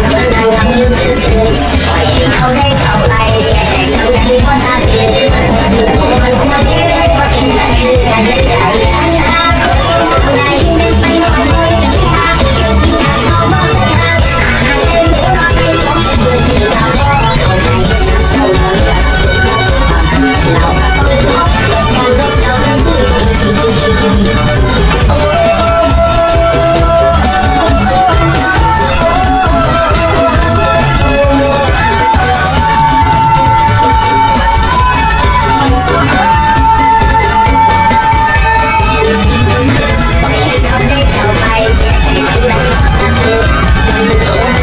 เราบันคนดังทำยู่ซื่อๆปล่เขาได้เข้าไปแค่แต่เขาที่คนทำเองมันควรที่เคนใน Oh.